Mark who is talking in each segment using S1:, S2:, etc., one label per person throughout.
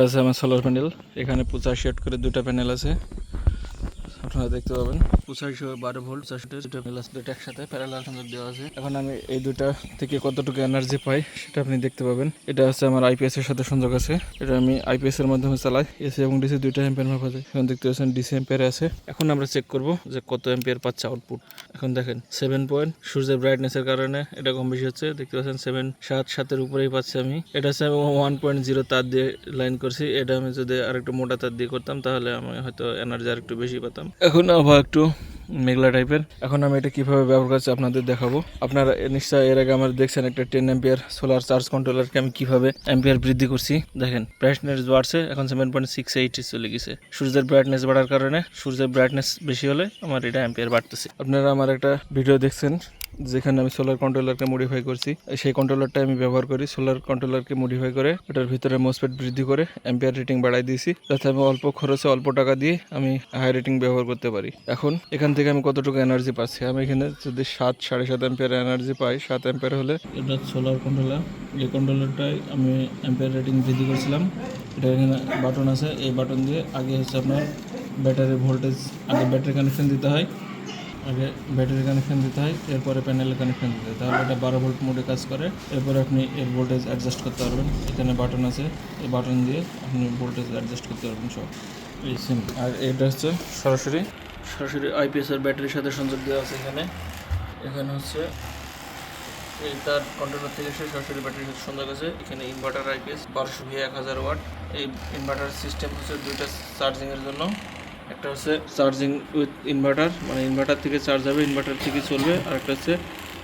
S1: এটা আছে আমার সোলার প্যানেল এখানে পঁচাশি শেড করে দুটা প্যানেল আছে। আপনারা দেখতে পাবেন। পঁচাশি বারো ভোল্ট দুটো আছে একসাথে প্যারালাল সংযোগ দেওয়া আছে। এখন আমি এই দুটা থেকে কতটুকু এনার্জি পাই সেটা আপনি দেখতে পাবেন। এটা হচ্ছে আমার আইপিএস এর সাথে সংযোগ আছে। এটা আমি আইপিএস এর মাধ্যমে চালাই। এসি এবং ডিসি দুইটা এম্পিয়ার মাপা যায় এখন দেখতে পাচ্ছেন ডিসি এম্পিয়ার আছে। এখন আমরা চেক করব যে কত এম্পিয়ার পাচ্ছে আউটপুট এখন দেখেন সেভেন পয়েন্ট সূর্যের ব্রাইটনেসের কারণে এটা কম বেশি হচ্ছে। দেখতে পাচ্ছেন সেভেন সাত, সাতের উপরেই পাচ্ছি আমি। এটা আমি ওয়ান পয়েন্ট জিরো তার দিয়ে লাইন করছি। এটা আমি যদি আরেকটু মোটা তার দিয়ে করতাম, তাহলে আমি হয়তো এনার্জি আরেকটু বেশি পেতাম। এখন আবার একটু মেঘলা টাইপের এখন আমি এটা কীভাবে ব্যবহার করছি আপনাদের দেখাবো। আপনারা নিশ্চয় এর আগে আমার দেখছেন একটা টেন এম্পিয়ার সোলার চার্জ কন্ট্রোলারকে আমি কীভাবে এম্পিয়ার বৃদ্ধি করছি। দেখেন ব্রাইটনেস বাড়ছে, এখন সেভেন পয়েন্ট সিক্স এইট চলে গেছে। সূর্যের ব্রাইটনেস বাড়ার কারণে সূর্যের ব্রাইটনেস বেশি হলে আমার এটা এম্পিয়ার বাড়তেছে। আপনারা আমার একটা ভিডিও দেখছেন যেখানে আমি সোলার কন্ট্রোলারকে মডিফাই করছি, সেই কন্ট্রোলারটা আমি ব্যবহার করি। সোলার কন্ট্রোলারকে মডিফাই করে, এটার ভিতরে মোসপেট বৃদ্ধি করে এম্পিয়ার রেটিং বাড়াই দিয়েছি। যাতে আমি অল্প খরচে অল্প টাকা দিয়ে আমি হাই রেটিং ব্যবহার করতে পারি। এখন এখান থেকে আমি কতটুকু এনার্জি পাচ্ছি? আমি এখানে যদি সাত, সাড়ে সাত এম্পিয়ার এনার্জি পাই, সাত এম্পিয়ার হলে এটা সোলার কন্ট্রোলার এই কন্ট্রোলারটাই আমি এম্পিয়ার রেটিং বৃদ্ধি করছিলাম, এটা এখানে বাটন আছে। এই বাটন দিয়ে আগে হচ্ছে আপনার ব্যাটারি ভোল্টেজ আগে ব্যাটারি কানেকশন দিতে হয়। আগে ব্যাটারি কানেকশন দিতে হয়, এরপরে প্যানেলের কানেকশন দিতে হয়। তাহলে এটা বারো ভোল্ট মোডে কাজ করে। এরপরে আপনি এর ভোল্টেজ অ্যাডজাস্ট করতে পারবেন। এখানে বাটন আছে। এই বাটন দিয়ে আপনি ভোল্টেজ অ্যাডজাস্ট করতে পারবেন সব। এই সিম আর এটা হচ্ছে সরাসরি। সরাসরি আইপিএস এর ব্যাটারির সাথে সংযোগ দেওয়া আছে এখানে। এখানে হচ্ছে এই তার কন্ট্রোলার থেকে এসে সরাসরি ব্যাটারির সাথে সংযোগ আছে। এখানে ইনভার্টার আইপিএস বারোশো ভি এক হাজার ওয়াট এই ইনভার্টার সিস্টেম হচ্ছে দুইটা চার্জিংয়ের জন্য। একটা হচ্ছে চার্জিং উইথ ইনভার্টার মানে ইনভার্টার থেকে চার্জ হবে, ইনভার্টার থেকে চলবে, আর একটা হচ্ছে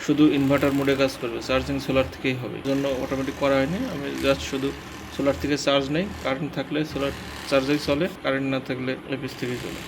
S1: শুধু ইনভার্টার মোডে কাজ করবে, চার্জিং সোলার থেকেই হবে। জন্য অটোমেটিক করা হয়নি, আমি জাস্ট শুধু সোলার থেকে চার্জ নেই কারেন্ট থাকলে সোলার, চার্জেই চলে কারেন্ট না থাকলে এপিস থেকেই চলে।